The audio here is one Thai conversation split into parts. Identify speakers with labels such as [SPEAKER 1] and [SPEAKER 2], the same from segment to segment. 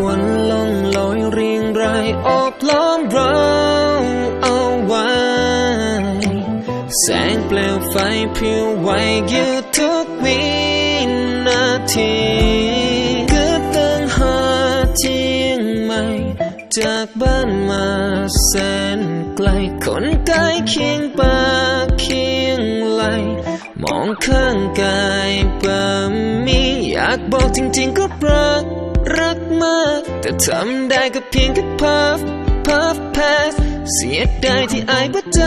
[SPEAKER 1] ควรลอยเรียงรายอบล้อมเราเอาไว้ แสงเปลวไฟผิวไหวอยู่ทุกวินาทีก็ตั้งหาเชียงใหม่ จากบ้านมาแสนไกลคนใกล้เคียงปากเคียงไหลมองข้างกายบะมีอยากบอกจริงๆก็รักรัก มากแต่ทำได้ก็เพียงแค่พัฟพัฟแพสเสียดายที่อายหัวใจ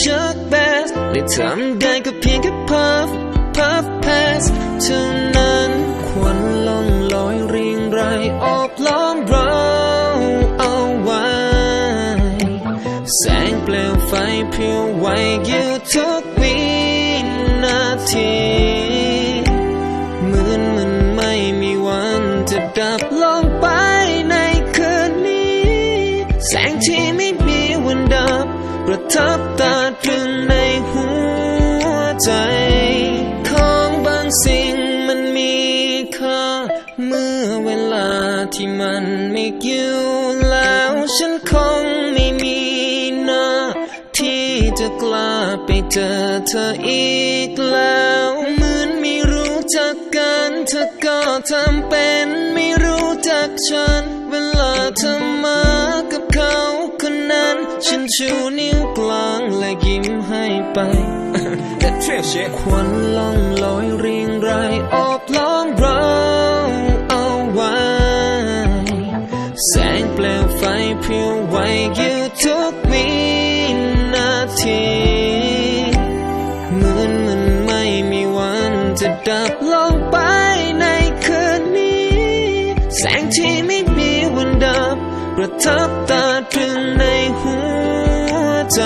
[SPEAKER 1] ชักแบสและทำได้ก็เพียงแค่พัฟพัฟแพสเท่านั้นควันล่องลอยเรียงรายโอบล้อมเราเอาไว้แสงเปลวไฟผิวไหวอยู่ทุกวินาที เมื่อเวลาที่มันไม่อยู่แล้วฉันคงไม่มีหน้าที่จะกล้าไปเจอเธออีกแล้วเหมือนไม่รู้จักกันเธอก็ทำเป็นไม่รู้จักฉัน เวลาเธอมากับเขาคนนั้น ฉันชูนิ้วกลางและยิ้มให้ไป That real shit ควันล่องลอยเรียงรายโอบล้อ ไฟผิวไหวอยู่ทุกวินาทีเหมือนมันไม่มีวันจะดับลงไปในคืนนี้ แสงที่ไม่มีวันดับ ประทับตาตรึงในหัวใจ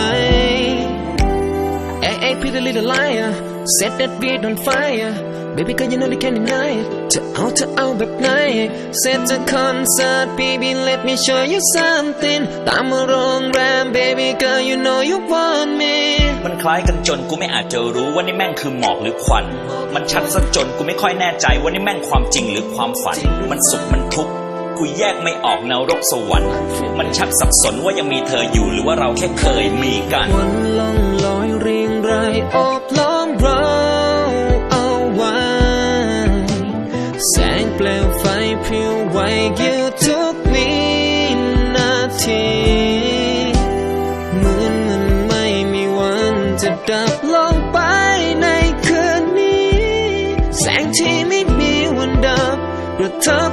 [SPEAKER 1] Hey, hey, pretty little liar Set that beat on fire Baby, girl, you know they can't deny it จะเอาจะเอาแบบไหน Set the concert Baby, let me show you something ตามมาโรงแรม Baby girl, you know you want me
[SPEAKER 2] มันคล้ายกันจนกูไม่อาจจะรู้ว่านี่แม่งคือหมอกหรือควัน มันชัดซะจนกูไม่ค่อยแน่ใจว่านี่แม่งความจริงหรือความฝัน มันสุขมันทุกข์กูแยกไม่ออกนรกสวรรค์ มันชักสับสนว่ายังมีเธออยู่หรือว่าเราแค่เคยมีกัน
[SPEAKER 1] ควันล่องลอยเรี ยงรโอบล้อมเราเอาไว้ แสงเปลวไฟผิวไหวอยู่ทุกวินาทีเหมือนมันไม่มีวันจะดับลงไปในคืนนี้ แสงที่ไม่มีวันดับประทบ